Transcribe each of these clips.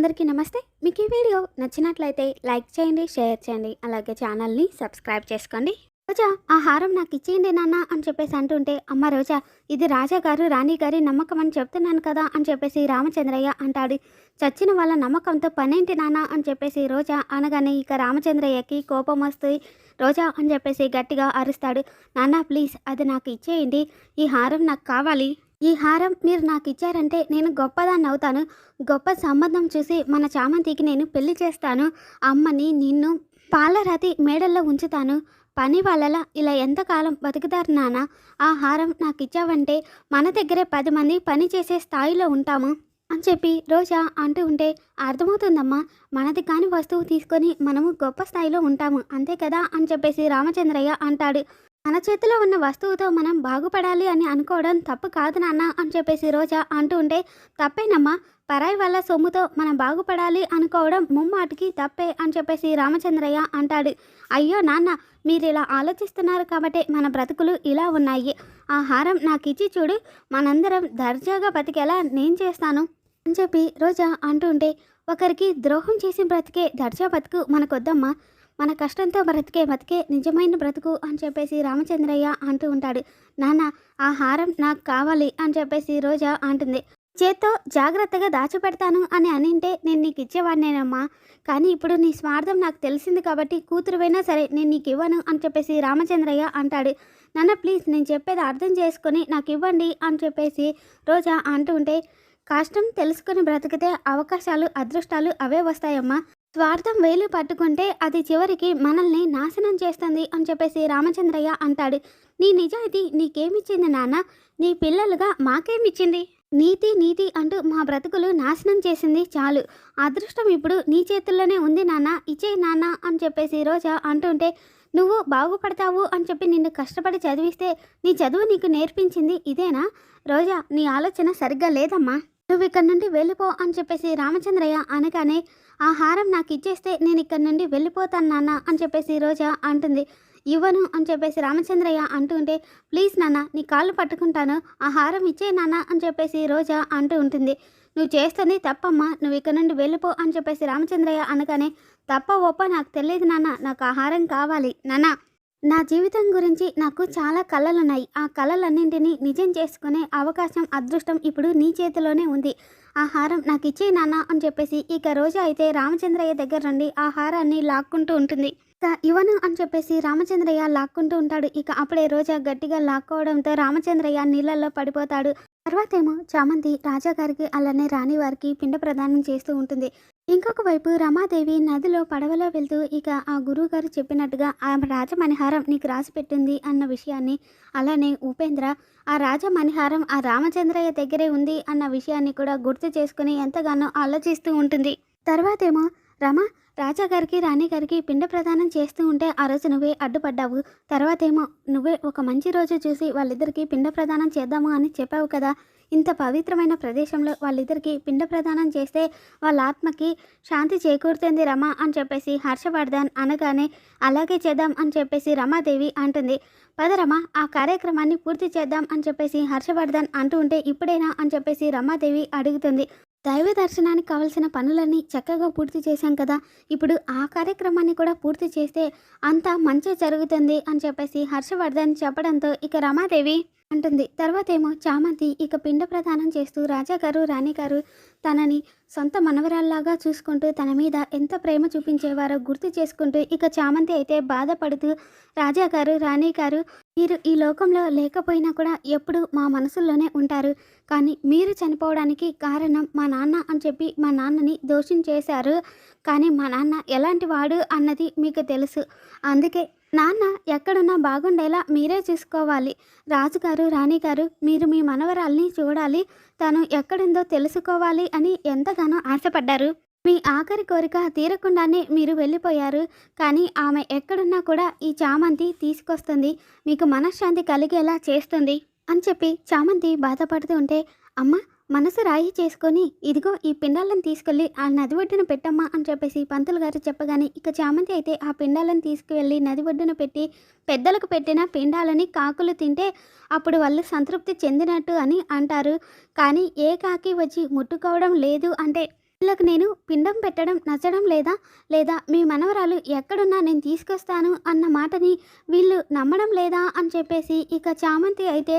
అందరికీ నమస్తే. మీకు ఈ వీడియో నచ్చినట్లయితే లైక్ చేయండి షేర్ చేయండి అలాగే ఛానల్ని సబ్స్క్రైబ్ చేసుకోండి. రోజా ఆ హారం నాకు ఇచ్చేయండి నాన్న అని చెప్పేసి అంటుంటే అమ్మ రోజా ఇది రాజా గారు రాణి గారి నమ్మకం అని చెప్తున్నాను కదా అని చెప్పేసి రామచంద్రయ్య అంటాడు. చచ్చిన వాళ్ళ నమ్మకంతో పనేంటి నాన్న అని చెప్పేసి రోజా అనగానే ఇక రామచంద్రయ్యకి కోపం వస్తుంది. రోజా అని చెప్పేసి గట్టిగా అరుస్తాడు. నాన్న ప్లీజ్ అది నాకు ఇచ్చేయండి. ఈ హారం నాకు కావాలి. ఈ హారం మీరు నాకు ఇచ్చారంటే నేను గొప్పదాన్ని అవుతాను. గొప్ప సంబంధం చూసి మన చామంతికి నేను పెళ్ళి చేస్తాను. అమ్మని నిన్ను పాలరాతి మేడల్లో ఉంచుతాను. పని వాళ్ళలా ఇలా ఎంతకాలం బతుకుతారు నాన్న ఆ హారం నాకు ఇచ్చావంటే మన దగ్గరే పది మంది పని చేసే స్థాయిలో ఉంటాము అని చెప్పి రోజా అంటూ ఉంటే అర్థమవుతుందమ్మా. మనది కాని వస్తువు తీసుకొని మనము గొప్ప స్థాయిలో ఉంటాము. అంతే కదా అని చెప్పేసి రామచంద్రయ్య అంటాడు. మన చేతిలో ఉన్న వస్తువుతో మనం బాగుపడాలి అని అనుకోవడం తప్పు కాదు నాన్న అని చెప్పేసి రోజా అంటూ ఉంటే తప్పేనమ్మా పరాయి వాళ్ళ సొమ్ముతో మనం బాగుపడాలి అనుకోవడం ముమ్మాటికి తప్పే అని చెప్పేసి రామచంద్రయ్య అంటాడు. అయ్యో నాన్న మీరు ఇలా ఆలోచిస్తున్నారు కాబట్టి మన బ్రతుకులు ఇలా ఉన్నాయి. ఆ హారం నాకు ఇచ్చి చూడు మనందరం దర్జాగా బతికేలా నేను చేస్తాను అని చెప్పి రోజా అంటూ ఉంటే ఒకరికి ద్రోహం చేసి బ్రతికే దర్జా బతుకు మనకొద్దమ్మా. మన కష్టంతో బ్రతికే బతికే నిజమైన బ్రతుకు అని చెప్పేసి రామచంద్రయ్య అంటూ ఉంటాడు. నాన్న ఆ హారం నాకు కావాలి అని చెప్పేసి రోజా అంటుంది. చేత్తో జాగ్రత్తగా దాచిపెడతాను అని అనింటే నేను నీకు ఇచ్చేవాడినేనమ్మా. కానీ ఇప్పుడు నీ స్వార్థం నాకు తెలిసింది కాబట్టి కూతురువైనా సరే నేను నీకు ఇవ్వను అని చెప్పేసి రామచంద్రయ్య అంటాడు. నాన్న ప్లీజ్ నేను చెప్పేది అర్థం చేసుకొని నాకు ఇవ్వండి అని చెప్పేసి రోజా అంటూ ఉంటే కష్టం తెలుసుకొని బ్రతికితే అవకాశాలు అదృష్టాలు అవే వస్తాయమ్మా. స్వార్థం వేలు పట్టుకుంటే అది చివరికి మనల్ని నాశనం చేస్తుంది అని చెప్పేసి రామచంద్రయ్య అంటాడు. నీ నిజాయితీ నీకేమిచ్చింది నాన్న? నీ పిల్లలుగా మాకేమిచ్చింది? నీతి నీతి అంటూ మా బ్రతుకులు నాశనం చేసింది చాలు. అదృష్టం ఇప్పుడు నీ చేతుల్లోనే ఉంది నాన్న. ఇచ్చే నాన్న అని చెప్పేసి రోజా అంటుంటే నువ్వు బాగుపడతావు అని చెప్పి నిన్ను కష్టపడి చదివిస్తే నీ చదువు నీకు నేర్పించింది ఇదేనా? రోజా నీ ఆలోచన సరిగ్గా లేదమ్మా. నువ్వు ఇక్కడ నుండి వెళ్ళిపో అని చెప్పేసి రామచంద్రయ్య అనగానే ఆ హారం నాకు ఇచ్చేస్తే నేను ఇక్కడ నుండి వెళ్ళిపోతాను నాన్న అని చెప్పేసి రోజా అంటుంది. ఇవ్వను అని చెప్పేసి రామచంద్రయ్య అంటుంటే ప్లీజ్ నాన్న నీ కాళ్ళు పట్టుకుంటాను. ఆ హారం ఇచ్చే నాన్న అని చెప్పేసి రోజా అంటూ ఉంటుంది. నువ్వు చేస్తుంది తప్పమ్మా నువ్వు ఇక్కడ నుండి వెళ్ళిపో అని చెప్పేసి రామచంద్రయ్య అనగానే తప్ప ఒప్ప నాకు తెలియదు నాన్న నాకు ఆహారం కావాలి. నాన్న నా జీవితం గురించి నాకు చాలా కళలున్నాయి ఆ కళలన్నింటినీ నిజం చేసుకునే అవకాశం అదృష్టం ఇప్పుడు నీ చేతిలోనే ఉంది. ఆ హారం నాకు ఇచ్చే నాన్న అని చెప్పేసి ఇక రోజా అయితే రామచంద్రయ్య దగ్గర నుండి ఆ హారాన్ని లాక్కుంటూ ఉంటుంది. ఇక ఇవను అని చెప్పేసి రామచంద్రయ్య లాక్కుంటూ ఉంటాడు. ఇక అప్పుడే రోజా గట్టిగా లాక్కోవడంతో రామచంద్రయ్య నీళ్ళల్లో పడిపోతాడు. తర్వాతేమో చామంతి రాజాగారికి అలానే రాణి వారికి పిండ ప్రదానం చేస్తూ ఉంటుంది. ఇంకొక వైపు రమాదేవి నదిలో పడవలో వెళ్తూ ఇక ఆ గురువుగారు చెప్పినట్టుగా ఆ రాజమణిహారం నీకు రాసి పెట్టింది అన్న విషయాన్ని అలానే ఉపేంద్ర ఆ రాజమణిహారం ఆ రామచంద్రయ్య దగ్గరే ఉంది అన్న విషయాన్ని కూడా గుర్తు చేసుకుని ఎంతగానో ఆలోచిస్తూ ఉంటుంది. తర్వాతేమో రమ రాజాగారికి రాణిగారికి పిండ ప్రదానం చేస్తూ ఉంటే ఆ రోజు నువ్వే అడ్డుపడ్డావు. తర్వాతేమో నువ్వే ఒక మంచి రోజు చూసి వాళ్ళిద్దరికీ పిండ ప్రదానం చేద్దాము అని చెప్పావు కదా. ఇంత పవిత్రమైన ప్రదేశంలో వాళ్ళిద్దరికీ పిండ ప్రదానం చేస్తే వాళ్ళ ఆత్మకి శాంతి చేకూరుతుంది రమ అని చెప్పేసి హర్షవర్ధన్ అనగానే అలాగే చేద్దాం అని చెప్పేసి రమాదేవి అంటుంది. పదరమ ఆ కార్యక్రమాన్ని పూర్తి చేద్దాం అని చెప్పేసి హర్షవర్ధన్ అంటూ ఉంటే ఇప్పుడైనా అని చెప్పేసి రమాదేవి అడుగుతుంది. దైవ దర్శనానికి కావలసిన పనులన్నీ చక్కగా పూర్తి చేశాం కదా. ఇప్పుడు ఆ కార్యక్రమాన్ని కూడా పూర్తి చేస్తే అంతా మంచి జరుగుతుంది అని చెప్పేసి హర్షవర్ధన్ చెప్పడంతో ఇక రమాదేవి అంటుంది. తర్వాత ఏమో చామంతి ఇక పిండ ప్రదానం చేస్తూ రాజాగారు రాణిగారు తనని సొంత మనవరాల్లాగా చూసుకుంటూ తన మీద ఎంత ప్రేమ చూపించేవారో గుర్తు చేసుకుంటూ ఇక చామంతి అయితే బాధపడుతూ రాజాగారు రాణిగారు మీరు ఈ లోకంలో లేకపోయినా కూడా ఎప్పుడు మా మనసుల్లోనే ఉంటారు. కానీ మీరు చనిపోవడానికి కారణం మా నాన్న అని చెప్పి మా నాన్నని దోషం చేశారు. కానీ మా నాన్న ఎలాంటి వాడు అన్నది మీకు తెలుసు. అందుకే నాన్న ఎక్కడున్నా బాగుండేలా మీరే చూసుకోవాలి. రాజుగారు రాణిగారు మీరు మీ మనవరాల్ని చూడాలి. తను ఎక్కడుందో తెలుసుకోవాలి అని ఎంతగానో ఆశపడ్డారు. మీ ఆఖరి కోరిక తీరకుండానే మీరు వెళ్ళిపోయారు. కానీ ఆమె ఎక్కడున్నా కూడా ఈ చామంతి తీసుకొస్తుంది. మీకు మనశ్శాంతి కలిగేలా చేస్తుంది అని చెప్పి చామంతి బాధపడుతూ ఉంటే అమ్మ మనసు రాయి చేసుకొని ఇదిగో ఈ పిండాలను తీసుకెళ్ళి ఆ నది ఒడ్డున పెట్టమ్మా అని చెప్పేసి పంతులు గారు చెప్పగానే ఇక చామంతి అయితే ఆ పిండాలను తీసుకువెళ్ళి నది ఒడ్డున పెట్టి పెద్దలకు పెట్టిన పిండాలని కాకులు తింటే అప్పుడు వాళ్ళు సంతృప్తి చెందినట్టు అని అంటారు. కానీ ఏ కాకి వచ్చి ముట్టుకోవడం లేదు అంటే వీళ్ళకి నేను పిండం పెట్టడం నచ్చడం లేదా? లేదా మీ మనవరాలు ఎక్కడున్నా నేను తీసుకొస్తాను అన్న మాటని వీళ్ళు నమ్మడం లేదా అని చెప్పేసి ఇక చామంతి అయితే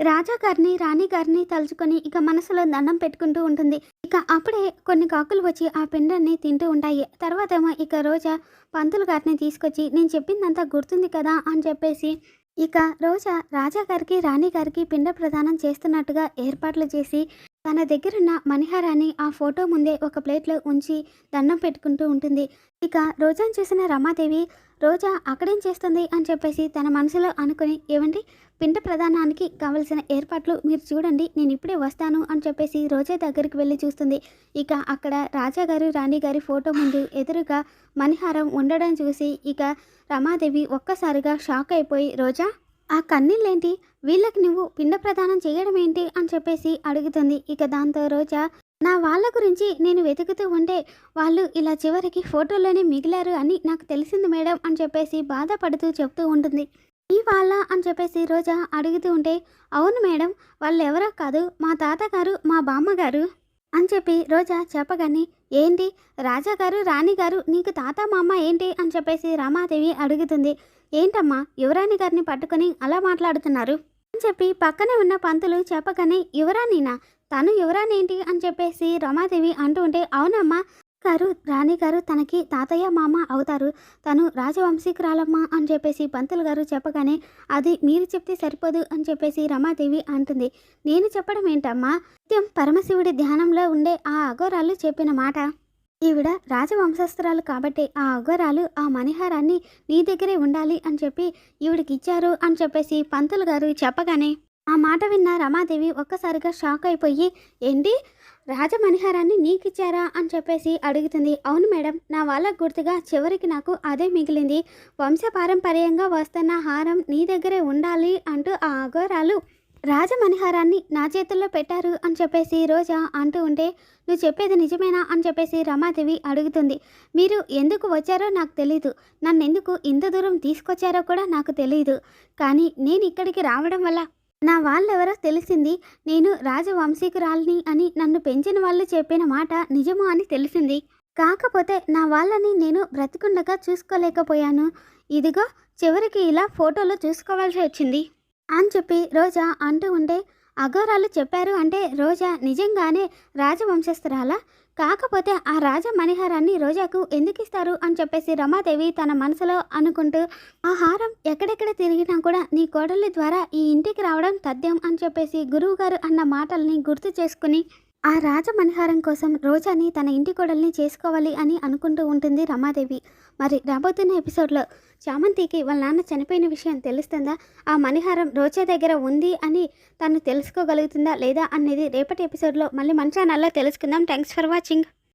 రాజాగారిని రాణిగారిని రాణి గారిని తలుచుకొని ఇక మనసులో దండం పెట్టుకుంటూ ఉంటుంది. ఇక అప్పుడే కొన్ని కాకులు వచ్చి ఆ పిండాన్ని తింటూ ఉంటాయి. తర్వాత ఏమో ఇక రోజా పంతులు గారిని తీసుకొచ్చి నేను చెప్పిందంతా గుర్తుంది కదా అని చెప్పేసి ఇక రోజా రాజా గారికి రాణి గారికి పిండ ప్రదానం చేస్తున్నట్టుగా ఏర్పాట్లు చేసి తన దగ్గరున్న మణిహారాన్ని ఆ ఫోటో ముందే ఒక ప్లేట్లో ఉంచి దండం పెట్టుకుంటూ ఉంటుంది. ఇక రోజాను చూసిన రమాదేవి రోజా అక్కడేం చేస్తుంది? అని చెప్పేసి తన మనసులో అనుకుని ఏమండి పిండ ప్రధానానికి కావలసిన ఏర్పాట్లు మీరు చూడండి నేను ఇప్పుడే వస్తాను అని చెప్పేసి రోజా దగ్గరికి వెళ్ళి చూస్తుంది. ఇక అక్కడ రాజా గారు రాణి గారి ఫోటో ముందు ఎదురుగా మణిహారం ఉండడం చూసి ఇక రమాదేవి ఒక్కసారిగా షాక్ అయిపోయి రోజా ఆ కన్నీళ్ళేంటి? వీళ్ళకి నువ్వు పిండ ప్రదానం చేయడం ఏంటి అని చెప్పేసి అడుగుతుంది. ఇక దాంతో రోజా నా వాళ్ళ గురించి నేను వెతుకుతూ ఉంటే వాళ్ళు ఇలా చివరికి ఫోటోలోనే మిగిలారు అని నాకు తెలిసింది మేడం అని చెప్పేసి బాధపడుతూ చెప్తూ ఉంటుంది. ఈ వాళ్ళ అని చెప్పేసి రోజా అడుగుతూ ఉంటే అవును మేడం వాళ్ళు ఎవరో కాదు మా తాతగారు మా బామ్మగారు అని చెప్పి రోజా చెప్పగానే ఏంటి? రాజా గారు రాణి గారు నీకు తాత మామ ఏంటి? అని చెప్పేసి రమాదేవి అడుగుతుంది. ఏంటమ్మా? యువరాణి గారిని పట్టుకొని అలా మాట్లాడుతున్నారు? అని చెప్పి పక్కనే ఉన్న పంతులు చెప్పగానే యువరాణినా? తను యువరాణేంటి అని చెప్పేసి రమాదేవి అంటూ ఉంటే అవునమ్మా. గారు రాణి గారు తనకి తాతయ్య మామ అవుతారు. తను రాజవంశీకురాలమ్మ అని చెప్పేసి పంతులు గారు చెప్పగానే అది మీరు చెప్తే సరిపోదు అని చెప్పేసి రమాదేవి అంటుంది. నేను చెప్పడం ఏంటమ్మా? నిత్యం పరమశివుడి ధ్యానంలో ఉండే ఆ అఘోరాలు చెప్పిన మాట. ఈవిడ రాజవంశస్థురాలు కాబట్టి ఆ అఘోరాలు ఆ మణిహారాన్ని నీ దగ్గరే ఉండాలి అని చెప్పి ఈవిడికి ఇచ్చారు అని చెప్పేసి పంతులు గారు చెప్పగానే ఆ మాట విన్న రమాదేవి ఒక్కసారిగా షాక్ అయిపోయి ఏంటి? రాజమణిహారాన్ని నీకిచ్చారా అని చెప్పేసి అడుగుతుంది. అవును మేడం నా వాళ్ళ గుర్తుగా చివరికి నాకు అదే మిగిలింది. వంశపారంపర్యంగా వస్తున్న హారం నీ దగ్గరే ఉండాలి అంటూ ఆ అఘోరాలు రాజమణిహారాన్ని నా చేతుల్లో పెట్టారు అని చెప్పేసి రోజా అంటూ ఉంటే నువ్వు చెప్పేది నిజమేనా అని చెప్పేసి రమాదేవి అడుగుతుంది. మీరు ఎందుకు వచ్చారో నాకు తెలీదు. నన్ను ఎందుకు ఇంత దూరం తీసుకొచ్చారో కూడా నాకు తెలియదు కానీ నేను ఇక్కడికి రావడం వల్ల నా వాళ్ళెవరో తెలిసింది. నేను రాజవంశీకురాలిని అని నన్ను పెంచిన వాళ్ళు చెప్పిన మాట నిజము అని తెలిసింది. కాకపోతే నా వాళ్ళని నేను బ్రతికుండగా చూసుకోలేకపోయాను. ఇదిగో చివరికి ఇలా ఫోటోలో చూసుకోవాల్సి వచ్చింది. అని చెప్పి రోజా అంటూ ఉంటే అఘోరాలు చెప్పారు అంటే రోజా నిజంగానే రాజవంశస్థురాలా? కాకపోతే ఆ రాజ మణిహారాన్ని రోజాకు ఎందుకు ఇస్తారు అని చెప్పేసి రమాదేవి తన మనసులో అనుకుంటూ ఆ హారం ఎక్కడెక్కడ తిరిగినా కూడా నీ కోడలి ద్వారా ఈ ఇంటికి రావడం తథ్యం అని చెప్పేసి గురువుగారు అన్న మాటల్ని గుర్తు చేసుకుని ఆ రాజ మణిహారం కోసం రోజాని తన ఇంటి కోడల్ని చేసుకోవాలి అని అనుకుంటూ ఉంటుంది రమాదేవి. మరి రాబోతున్న ఎపిసోడ్లో చామంతికి వాళ్ళ నాన్న చనిపోయిన విషయం తెలుస్తుందా? ఆ మణిహారం రోజా దగ్గర ఉంది అని తను తెలుసుకోగలుగుతుందా లేదా అనేది రేపటి ఎపిసోడ్లో మళ్ళీ మన ఛానల్లో తెలుసుకుందాం. Thanks for watching.